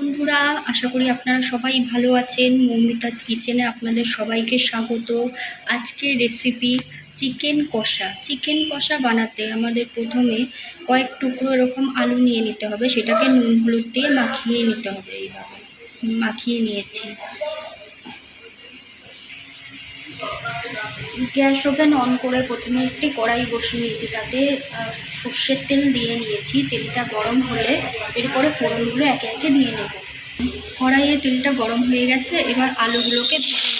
বন্ধুরা, আশা করি আপনারা সবাই ভালো আছেন। মৌমিতাজ কিচেনে আপনাদের সবাইকে স্বাগত। আজকের রেসিপি চিকেন কষা। চিকেন কষা বানাতে আমাদের প্রথমে কয়েক টুকরো এরকম আলু নিয়ে নিতে হবে। সেটাকে নুন, হলুদ দিয়ে মাখিয়ে নিতে হবে এইভাবে। মাখিয়ে নিয়েছি। গ্যাস ওভেন অন করে প্রথমে একটি কড়াই বসিয়ে নিয়েছি তাতে সর্ষের তেল দিয়ে নিয়েছি। তেলটা গরম হলে এরপরে ফোড়নগুলো একে একে দিয়ে নেব। কড়াইয়ে তেলটা গরম হয়ে গেছে। এবার আলুগুলোকে ভেজে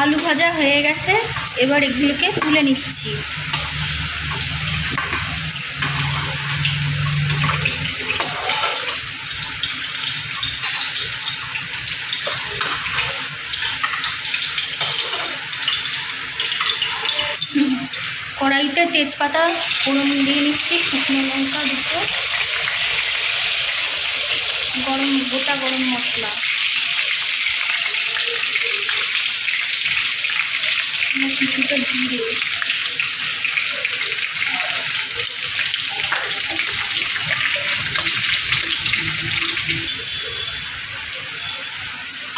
আলু ভাজা হয়ে গেছে। এবার এগুলোকে তুলে নিচ্ছি। কড়াইতে তেজপাতা ফোড়ন দিয়ে নিচ্ছি, শুকনো লঙ্কা দুটো। গরম, গোটা গরম মশলা। কিছুটা জিরে।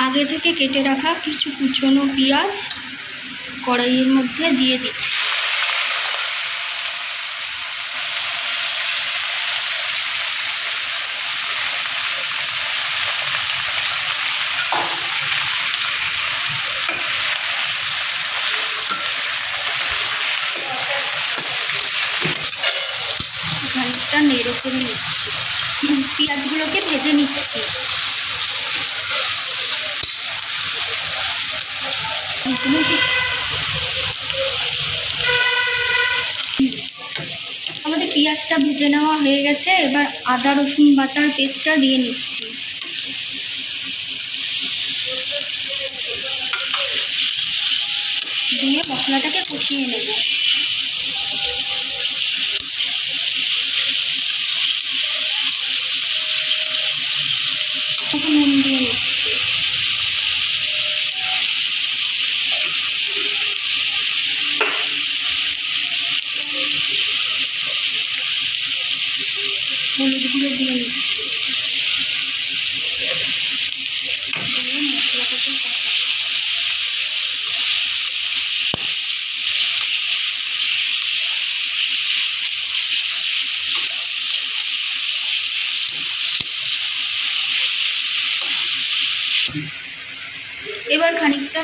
আগে থেকে কেটে রাখা কিছু কুচনো পেঁয়াজ কড়াইয়ের মধ্যে দিয়ে দিচ্ছি। খানিকটা নেড়ে চেড়ে নিচ্ছি। পেঁয়াজগুলোকে ভেজে নিচ্ছি। আমাদের পেঁয়াজটা ভেজে নেওয়া হয়ে গেছে। এবার আদা, রসুন বাটার পেস্টটা দিয়ে নিচ্ছি। দিয়ে মশলাটাকে কষিয়ে নেব তখন নুন দিয়ে নিচ্ছি গুঁড়ো দিয়ে নিচ্ছি। এবার খানিকটা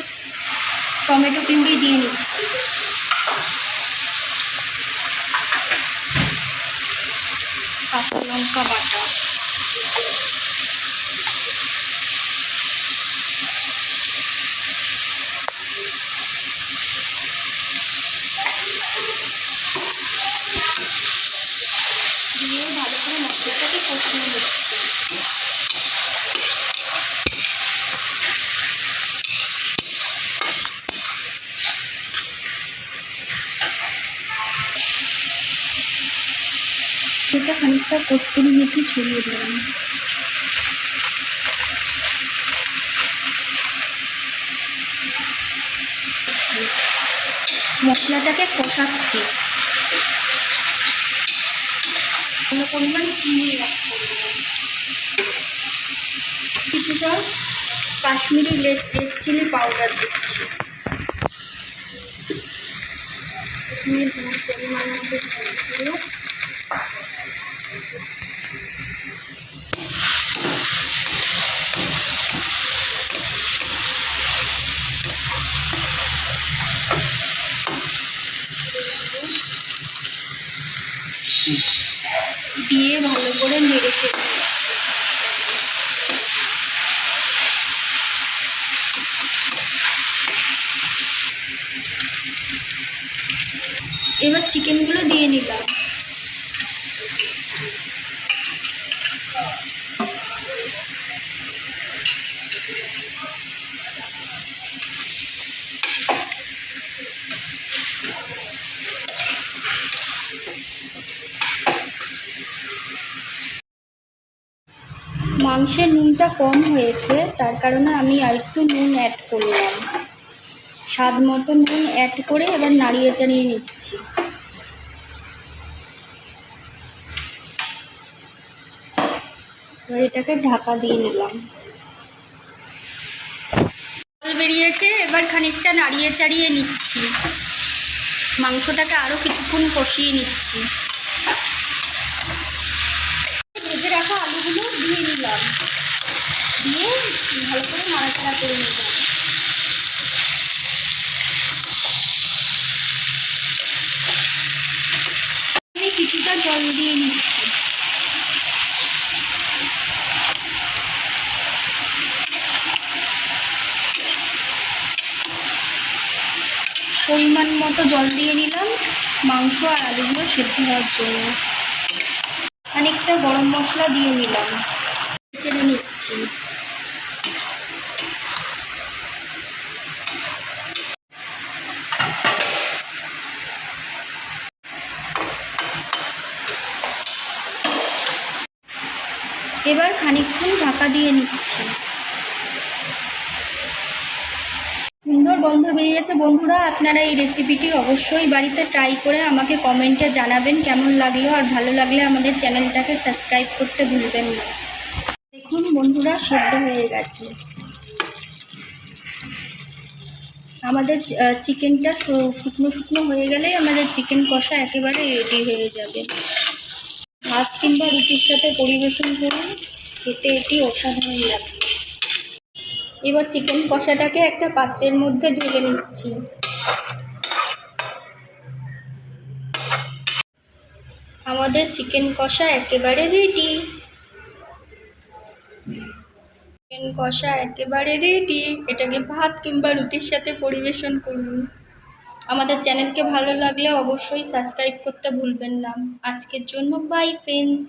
টমেটো পিউরি দিয়ে নিচ্ছি কাঁচা লঙ্কা এটা খানিকটা কস্তুরি মেথি ছড়িয়ে দিলাম। মশলাটাকে কষাচ্ছি। কোনো পরিমাণ চিনি কিছুটা কাশ্মীরি রেড চিলি পাউডার দিচ্ছি। তোমার পরিমাণ মতো ঝাল দিয়ে দিয়ে ভালো করে নেড়ে চেড়ে এবার চিকেনগুলো দিয়ে নিলাম। মাংসের নুনটা কম হয়েছে, তার কারণে আমি আর একটু নুন অ্যাড করলাম। স্বাদ মতো নুন অ্যাড করে এবার নাড়িয়ে চাড়িয়ে নিচ্ছি। এটাকে ঢাকা দিয়ে নিলাম। জল বেরিয়েছে, এবার খানিকটা নাড়িয়ে চাড়িয়ে নিচ্ছি। মাংসটাকে আরও কিছুক্ষণ কষিয়ে নিচ্ছি। ভেজে রাখা আলুগুলো দিয়ে নিলাম। দিয়ে ভালো করে নাড়াচাড়া করে নিলাম আমি কিছুটা জল দিয়ে নিচ্ছি পরিমাণ মতো জল দিয়ে নিলাম, মাংস আর আলুগুলো সেদ্ধ হওয়ার জন্য। খানিকটা গরম মশলা দিয়ে নিলাম। চেড়ে নিচ্ছি। এবার খানিকক্ষণ ঢাকা দিয়ে নিচ্ছি। গন্ধ বেরিয়েছে। বন্ধুরা, আপনারা এই রেসিপিটি অবশ্যই বাড়িতে ট্রাই করে আমাকে কমেন্টে জানাবেন কেমন লাগল আর ভালো লাগলে আমাদের চ্যানেলটাকে সাবস্ক্রাইব করতে ভুলবেন না। দেখুন বন্ধুরা, সেদ্ধ হয়ে গেছে। আমাদের চিকেনটা শুকনো শুকনো হয়ে গেলেই আমাদের চিকেন কষা একেবারে রেডি হয়ে যাবে। ভাত কিংবা রুটির সাথে পরিবেশন করুন, খেতে এটি অসাধারণ লাগবে এবার চিকেন কষাটাকে একটা পাত্রের মধ্যে ঢেলে নিচ্ছি। আমাদের চিকেন কষা একেবারে রেডি চিকেন কষা একেবারে রেডি এটাকে ভাত কিংবা রুটির সাথে পরিবেশন করুন। আমাদের চ্যানেলকে ভালো লাগলে অবশ্যই সাবস্ক্রাইব করতে ভুলবেন না। আজকের জন্য বাই ফ্রেন্ডস